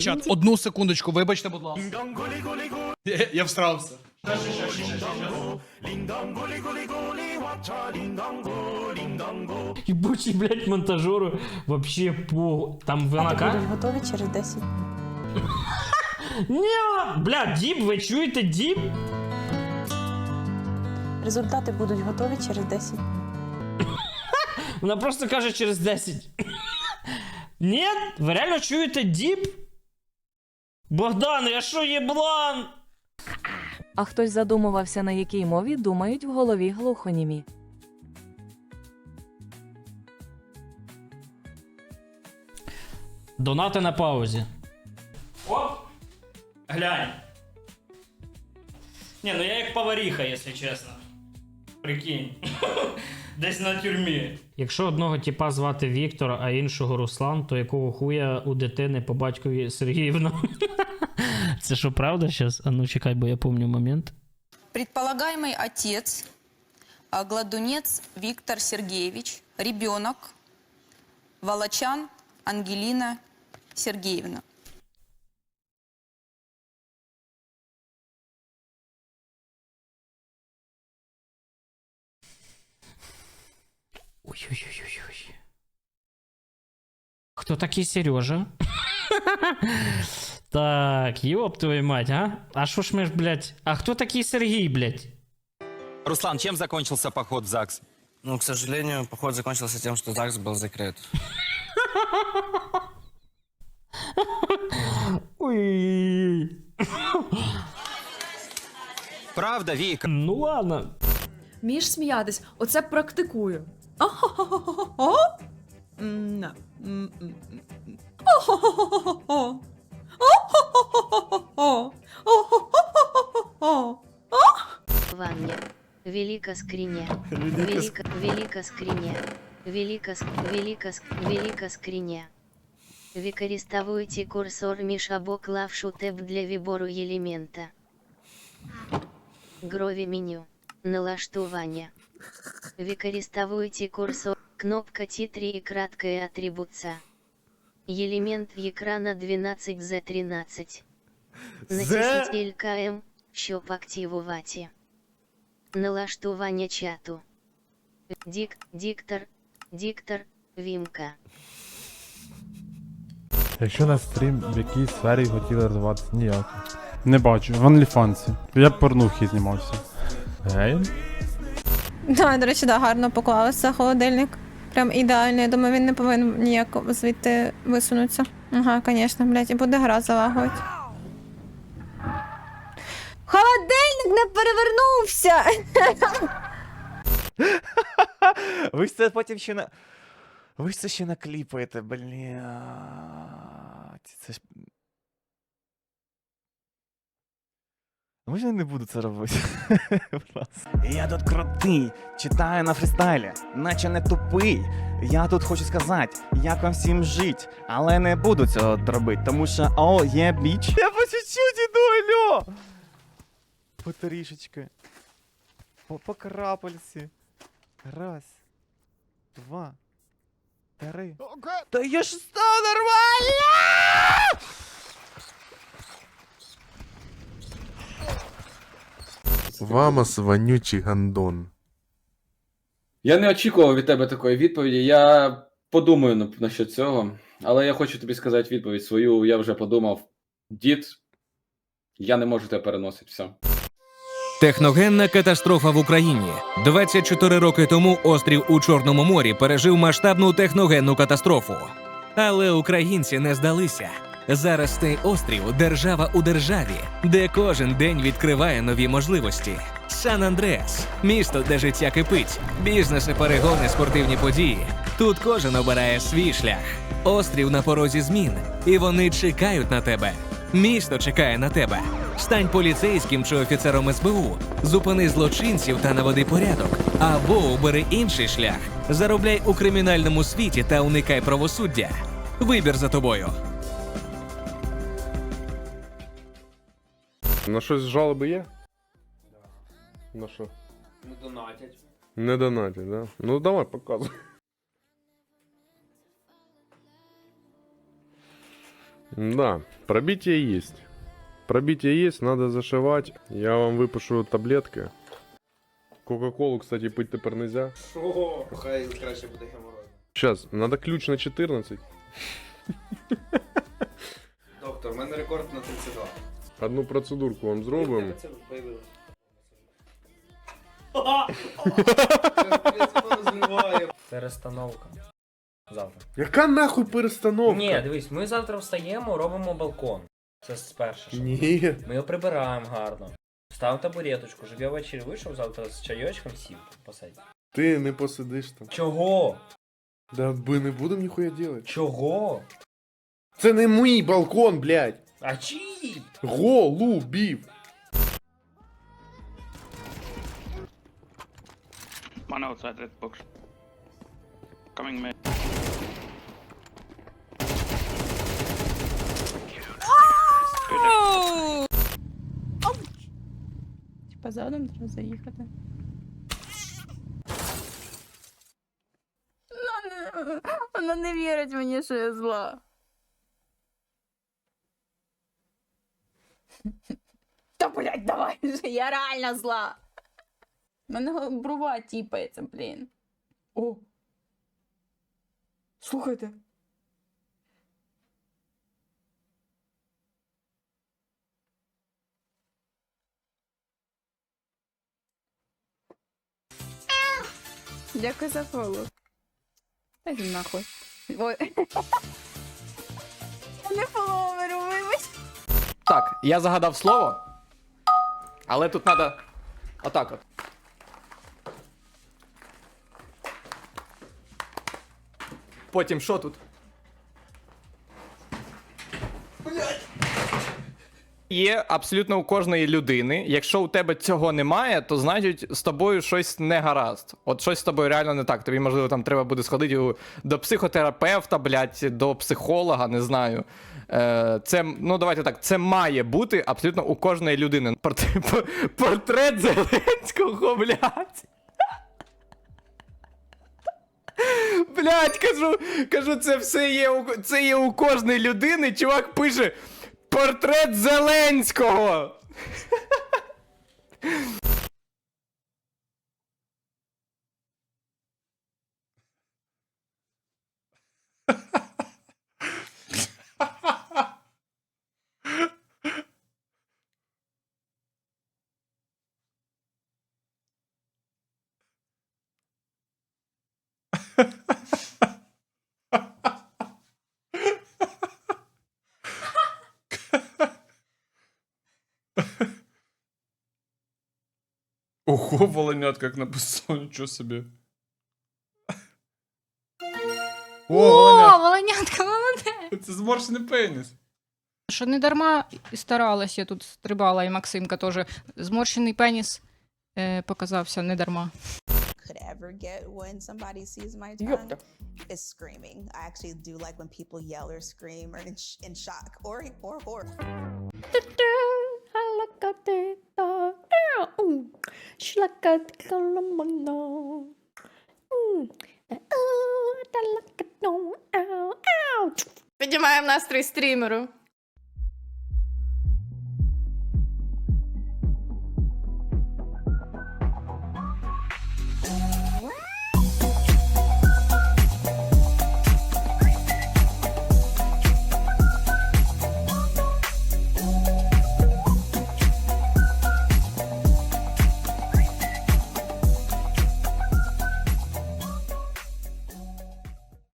Чат, одну секундочку, вибачте, будь ласка. Я, всрався. Ебучий, блядь, монтажеру вообще по... Там вона каже? готові через 10 Ні, бля, діп, ви чуєте діп? Результати будуть готові через 10. Вона просто каже через 10. Ні? Ви реально чуєте діп? Богдан, я що єблан? А хтось задумувався, на якій мові думають в голові глухонімі. Донати на паузі. Оп! Глянь. Не, ну я як поваріха, якщо чесно. Прикинь. Десь на тюрмі. Якщо одного типа звати Віктор, а іншого Руслан, то якого хуя у дитини по батькові Сергіївна? Це що, правда зараз? А ну чекай, бо я пам'ятаю момент. Предполагаемый отец, а, гладунец Виктор Сергеевич, ребенок, Волочан Ангелина Сергеевна. Ой-ой-ой-ой. Хто такий Сережа? так, ёб твою мать, а? А шо ж ми ж, блядь? А хто такий Сергій, блядь? Руслан, чем закончился поход в ЗАГС? Ну, к сожалению, поход закончился тем, что ЗАГС был закрыт. Ой. Правда, Вика? Ну ладно. Вмієш сміятись, оце практикую. Ванне. велика скрине. велика, велика скрине. велика, велика, велика скрине. Використовуйте курсор між або клавшу теб для вибору елемента. Грові меню. Налаштування. Використовуйте курсор. Кнопка T3 и краткая атрибуция. Елемент екрана 12Z13. Натисніть LKM, щоб активувати. Налаштування чату. Дік, диктор, диктор, вімка. Якщо на стрім в якійсь сфері хотіли розвиватися, ніяк. Не бачу, в OnlyFans. Я б порнухи знімався. Гей? Да, до речі, да, гарно поклалися холодильник. Прям ідеально. Я думаю, він не повинен ніяк звідти висунутися. Ага, звісно, блядь, і буде гра залагувати. Холодильник не перевернувся! Ви ж це потім ще на. Ви ж це ще накліпаєте, блядь. Це ж. Може я не буду це робити? Я тут крутий, читаю на фристайлі, наче не тупий. Я тут хочу сказати, як вам всім жить, але не буду цього робити, тому що о, є біч. Я по чуть-чуть іду, алло! По трішечки. По, по крапельці. Раз, два, три. Та я ж став нормально! Вамас вонючий гандон. Я не очікував від тебе такої відповіді. Я подумаю на, насчет цього, але я хочу тобі сказати відповідь свою. Я вже подумав. Дід, я не можу тебе переносити. Все. Техногенна катастрофа в Україні. 24 роки тому острів у Чорному морі пережив масштабну техногенну катастрофу. Але українці не здалися. Зараз цей острів держава у державі, де кожен день відкриває нові можливості. Сан Андреас місто, де життя кипить, бізнеси, перегони, спортивні події. Тут кожен обирає свій шлях. Острів на порозі змін, і вони чекають на тебе. Місто чекає на тебе. Стань поліцейським чи офіцером СБУ, зупини злочинців та наведи порядок, або обери інший шлях. Заробляй у кримінальному світі та уникай правосуддя. Вибір за тобою. На щось жалоби є? На що? Не донатять. Не донатять, да? Ну давай, показуй. Да, пробитие есть. Пробитие есть, надо зашивать. Я вам выпишу таблетки. Кока-колу, кстати, пить тепер нельзя. О, хай краще буде геморрой. Сейчас, надо ключ на 14. Доктор, у мене рекорд на 32. Одну процедурку вам зробимо. Це появилось. Перестановка. Завтра. Яка нахуй перестановка? Ні, дивись, ми завтра встаємо, робимо балкон. Це спершу. Ні. Ми його прибираємо гарно. Став табуреточку, щоб я ввечері вийшов завтра з чайочком сів посидь. Ти не посидиш там. Чого? Да ми не будемо ніхуя делать. Чого? Це не мій балкон, блядь. А чий? Голубів. One outside red box. Coming mid. Типа задом треба заїхати. Вона не вірить мені, що я зла. Та блядь, давай вже, я реально зла. У мене брова тіпається, блін. О. Слухайте. Дякую за фоллоу. Та йди нахуй. Ой. Не вибач. Так, я загадав слово. Але тут треба. Отак от. Потім що тут? Є абсолютно у кожної людини. Якщо у тебе цього немає, то значить з тобою щось не гаразд. От щось з тобою реально не так. Тобі, можливо, там треба буде сходити до психотерапевта, блядь, до психолога, не знаю. Е, це, ну давайте так, це має бути абсолютно у кожної людини. Портрет, Зеленського, блядь. Блядь, кажу, кажу, це все є у це є у кожної людини. Чувак пише портрет Зеленського. Ого, волонят, как написал, ничего себе. О, волонят, волонятка, молодець. це зморщений пеніс. Що не дарма старалась, я тут стрибала, і Максимка теж. Зморщений пеніс е, показався не дарма. Could ever get when somebody sees my tongue is screaming. I actually do like when people yell or scream or in, sh- in shock or or horror. Піднімаємо настрій стрімеру.